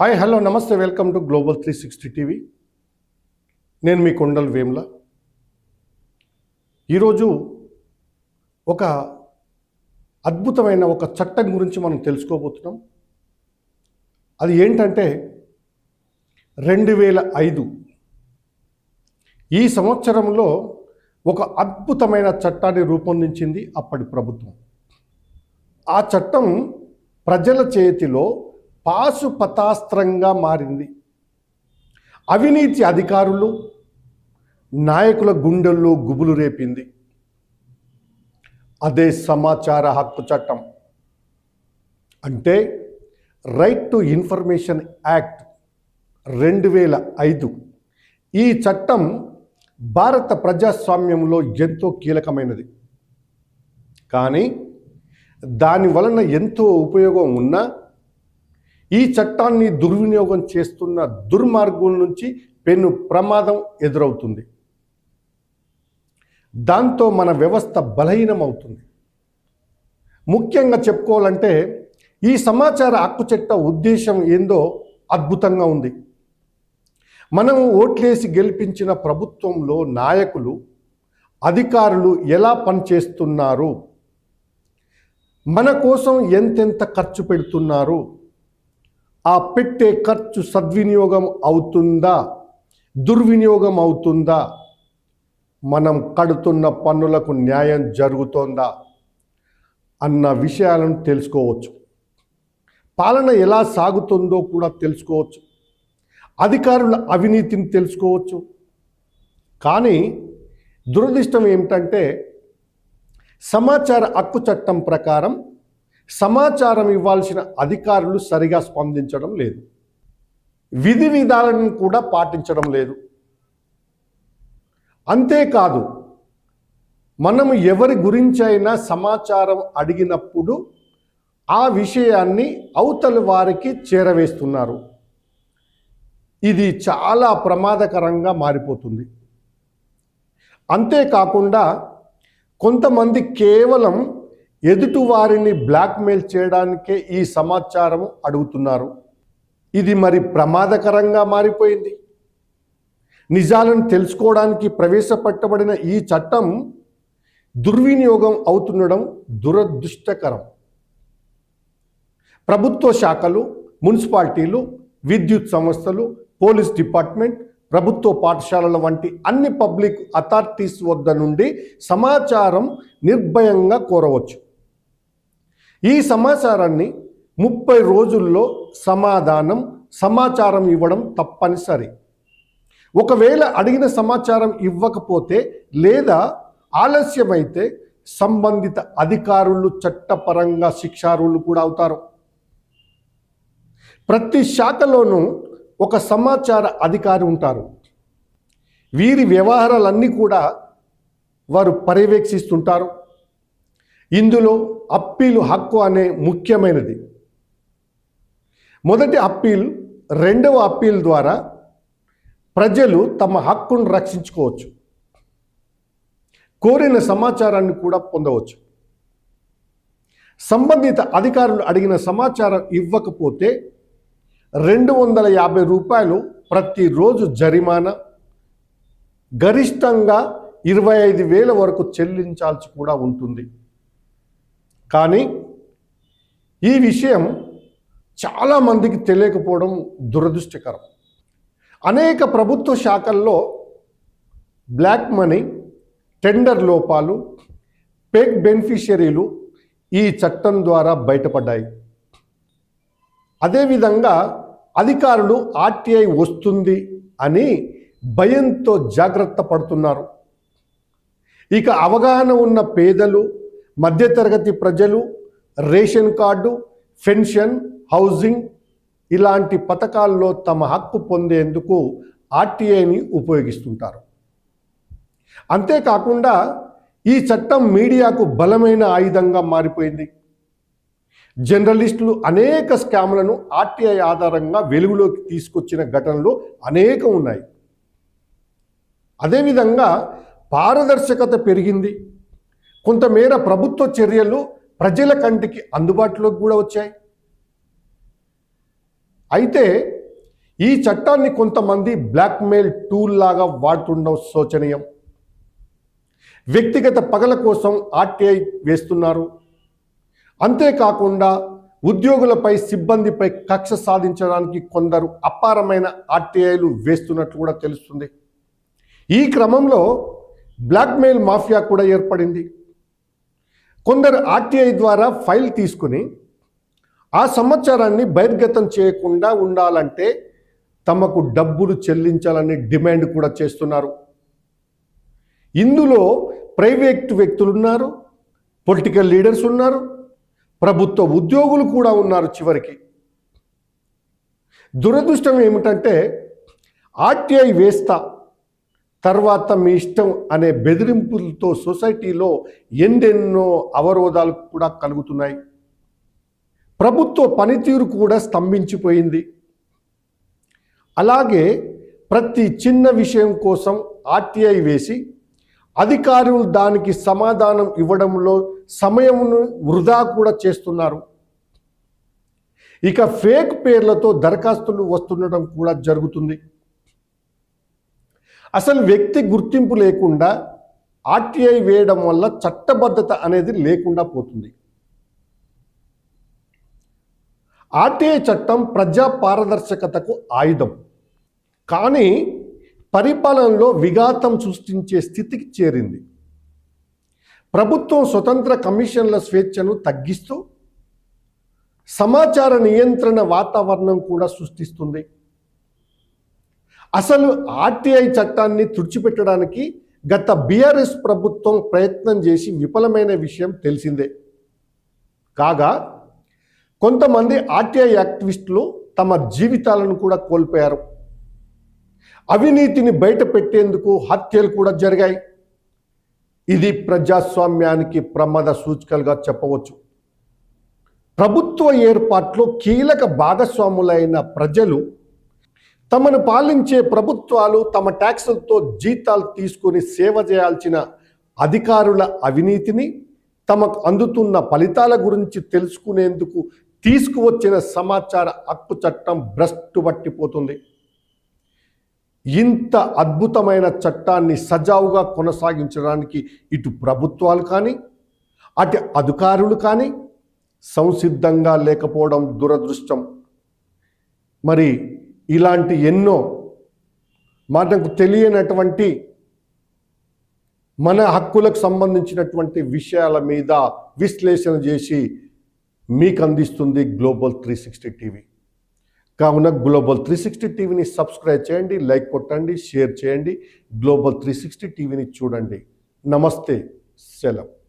Hi hello నమస్తే welcome to global three sixty TV. నేను మీ కొండల్ వేమ్ల. ఈరోజు ఒక అద్భుతమైన ఒక చట్టం గురించి మనం తెలుసుకోబోతున్నాం. అది ఏంటంటే రెండు వేల ఐదు. ఈ సంవత్సరంలో ఒక అద్భుతమైన చట్టాన్ని రూపొందించింది అప్పటి ప్రభుత్వం. ఆ చట్టం ప్రజల చేతిలో పాశుపతాస్త్రంగా మారింది. అవినీతి అధికారులు నాయకుల గుండెల్లో గుబులు రేపింది. అదే సమాచార హక్కు చట్టం. అంటే రైట్ టు ఇన్ఫర్మేషన్ యాక్ట్ రెండు వేల ఐదు. ఈ చట్టం భారత ప్రజాస్వామ్యంలో ఎంతో కీలకమైనది. కానీ దాని వలన ఎంతో ఉపయోగం ఉన్నా ఈ చట్టాన్ని దుర్వినియోగం చేస్తున్న దుర్మార్గుల నుంచి పెను ప్రమాదం ఎదురవుతుంది. దాంతో మన వ్యవస్థ బలహీనమవుతుంది. ముఖ్యంగా చెప్పుకోవాలంటే ఈ సమాచార హక్కు చట్ట ఉద్దేశం ఏందో అద్భుతంగా ఉంది. మనం ఓట్లేసి గెలిపించిన ప్రభుత్వంలో నాయకులు అధికారులు ఎలా పనిచేస్తున్నారు? మన కోసం ఎంతెంత ఖర్చు పెడుతున్నారు? ఆ పెట్టే ఖర్చు సద్వినియోగం అవుతుందా? దుర్వినియోగం అవుతుందా? మనం కడుతున్న పన్నులకు న్యాయం జరుగుతోందా? అన్న విషయాలను తెలుసుకోవచ్చు. పాలన ఎలా సాగుతుందో కూడా తెలుసుకోవచ్చు. అధికారుల అవినీతిని తెలుసుకోవచ్చు. కానీ దురదృష్టం ఏమిటంటే సమాచార హక్కు చట్టం ప్రకారం సమాచారం ఇవ్వాల్సిన అధికారులు సరిగా స్పందించడం లేదు. విధి విధాలను కూడా పాటించడం లేదు. అంతేకాదు మనము ఎవరి గురించైనా సమాచారం అడిగినప్పుడు ఆ విషయాన్ని అవతలి వారికి చేరవేస్తున్నారు. ఇది చాలా ప్రమాదకరంగా మారిపోతుంది. అంతేకాకుండా కొంతమంది కేవలం ఎదుటి వారిని బ్లాక్మెయిల్ చేయడానికే ఈ సమాచారం అడుగుతున్నారు. ఇది మరి ప్రమాదకరంగా మారిపోయింది. నిజాలను తెలుసుకోవడానికి ప్రవేశపెట్టబడిన ఈ చట్టం దుర్వినియోగం అవుతుండడం దురదృష్టకరం. ప్రభుత్వ శాఖలు మున్సిపాలిటీలు విద్యుత్ సంస్థలు పోలీస్ డిపార్ట్మెంట్ ప్రభుత్వ పాఠశాలల వంటి అన్ని పబ్లిక్ అథారిటీస్ వద్ద నుండి సమాచారం నిర్భయంగా కోరవచ్చు. ఈ సమాచారాన్ని ముప్పై రోజుల్లో సమాధానం సమాచారం ఇవ్వడం తప్పనిసరి. ఒకవేళ అడిగిన సమాచారం ఇవ్వకపోతే లేదా ఆలస్యమైతే సంబంధిత అధికారులు చట్టపరంగా శిక్షారులు కూడా అవుతారు. ప్రతి శాఖలోనూ ఒక సమాచార అధికారి ఉంటారు. వీరి వ్యవహారాలన్నీ కూడా వారు పర్యవేక్షిస్తుంటారు. ఇందులో అప్పీలు హక్కు అనే ముఖ్యమైనది. మొదటి అప్పీల్ రెండవ అప్పీల్ ద్వారా ప్రజలు తమ హక్కును రక్షించుకోవచ్చు. కోరిన సమాచారాన్ని కూడా పొందవచ్చు. సంబంధిత అధికారులు అడిగిన సమాచారం ఇవ్వకపోతే రెండు వందల యాభై రూపాయలు ప్రతిరోజు జరిమానా గరిష్టంగా ఇరవై ఐదు వేల వరకు చెల్లించాల్సి కూడా ఉంటుంది. కానీ ఈ విషయం చాలామందికి తెలియకపోవడం దురదృష్టకరం. అనేక ప్రభుత్వ శాఖల్లో బ్లాక్ మనీ టెండర్ లోపాలు పేక్ బెనిఫిషరీలు ఈ చట్టం ద్వారా బయటపడ్డాయి. అదేవిధంగా అధికారులు ఆర్టీఐ వస్తుంది అని భయంతో జాగ్రత్త పడుతున్నారు. ఇక అవగాహన ఉన్న పేదలు మధ్యతరగతి ప్రజలు రేషన్ కార్డు పెన్షన్ హౌసింగ్ ఇలాంటి పథకాల్లో తమ హక్కు పొందేందుకు ఆర్టీఐని ఉపయోగిస్తుంటారు. అంతేకాకుండా ఈ చట్టం మీడియాకు బలమైన ఆయుధంగా మారిపోయింది. జర్నలిస్టులు అనేక స్కామ్లను ఆర్టీఐ ఆధారంగా వెలుగులోకి తీసుకొచ్చిన ఘటనలు అనేకం ఉన్నాయి. అదేవిధంగా పారదర్శకత పెరిగింది. కొంతమేర ప్రభుత్వ చర్యలు ప్రజల కంటికి అందుబాటులోకి కూడా వచ్చాయి. అయితే ఈ చట్టాన్ని కొంతమంది బ్లాక్మెయిల్ టూల్ లాగా వాడుతుండడం శోచనీయం. వ్యక్తిగత పగల కోసం ఆర్టీఐ వేస్తున్నారు. అంతేకాకుండా ఉద్యోగులపై సిబ్బందిపై కక్ష సాధించడానికి కొందరు అపారమైన ఆర్టీఐలు వేస్తున్నట్లు కూడా తెలుస్తుంది. ఈ క్రమంలో బ్లాక్మెయిల్ మాఫియా కూడా ఏర్పడింది. కొందరు ఆర్టీఐ ద్వారా ఫైల్ తీసుకుని ఆ సమాచారాన్ని బహిర్గతం చేయకుండా ఉండాలంటే తమకు డబ్బులు చెల్లించాలని డిమాండ్ కూడా చేస్తున్నారు. ఇందులో ప్రైవేట్ వ్యక్తులు ఉన్నారు పొలిటికల్ లీడర్స్ ఉన్నారు ప్రభుత్వ ఉద్యోగులు కూడా ఉన్నారు చివరికి. దురదృష్టం ఏమిటంటే ఆర్టీఐ వేస్తా తర్వాత మీ ఇష్టం అనే బెదిరింపులతో సొసైటీలో ఎన్నెన్నో అవరోధాలు కూడా కలుగుతున్నాయి. ప్రభుత్వ పనితీరు కూడా స్తంభించిపోయింది. అలాగే ప్రతి చిన్న విషయం కోసం ఆర్టీఐ వేసి అధికారులు దానికి సమాధానం ఇవ్వడంలో సమయమును వృధా కూడా చేస్తున్నారు. ఇక ఫేక్ పేర్లతో దరఖాస్తులు వస్తుండటం కూడా జరుగుతుంది. అసలు వ్యక్తి గుర్తింపు లేకుండా ఆర్టీఐ వేయడం వల్ల చట్టబద్ధత అనేది లేకుండా పోతుంది. ఆర్టీఐ చట్టం ప్రజా పారదర్శకతకు ఆయుధం. కానీ పరిపాలనలో విఘాతం సృష్టించే స్థితికి చేరింది. ప్రభుత్వం స్వతంత్ర కమిషన్ల స్వేచ్ఛను తగ్గిస్తూ సమాచార నియంత్రణ వాతావరణం కూడా సృష్టిస్తుంది. అసలు ఆర్టీఐ చట్టాన్ని తుడిచిపెట్టడానికి గత బీఆర్ఎస్ ప్రభుత్వం ప్రయత్నం చేసి విఫలమైన విషయం తెలిసిందే. కాగా కొంతమంది ఆర్టీఐ యాక్టివిస్టులు తమ జీవితాలను కూడా కోల్పోయారు. అవినీతిని బయట పెట్టేందుకు హత్యలు కూడా జరిగాయి. ఇది ప్రజాస్వామ్యానికి ప్రమాద సూచికలుగా చెప్పవచ్చు. ప్రభుత్వ ఏర్పాట్లో కీలక భాగస్వాములైన ప్రజలు తమను పాలించే ప్రభుత్వాలు తమ ట్యాక్సులతో జీతాలు తీసుకొని సేవ చేయాల్సిన అధికారుల అవినీతిని తమకు అందుతున్న ఫలితాల గురించి తెలుసుకునేందుకు తీసుకువచ్చిన సమాచార హక్కు చట్టం భ్రష్టు పట్టిపోతుంది. ఇంత అద్భుతమైన చట్టాన్ని సజావుగా కొనసాగించడానికి ఇటు ప్రభుత్వాలు కానీ అటు అధికారులు కానీ సంసిద్ధంగా లేకపోవడం దురదృష్టం. మరి ఇలాంటి ఎన్నో మనకు తెలియనటువంటి మన హక్కులకు సంబంధించినటువంటి విషయాల మీద విశ్లేషణ చేసి మీకు అందిస్తుంది గ్లోబల్ త్రీ సిక్స్టీ టీవీ కావున గ్లోబల్ త్రీ సిక్స్టీ టీవీని సబ్స్క్రైబ్ చేయండి లైక్ కొట్టండి షేర్ చేయండి గ్లోబల్ త్రీ సిక్స్టీ టీవీని చూడండి. నమస్తే సెలవు.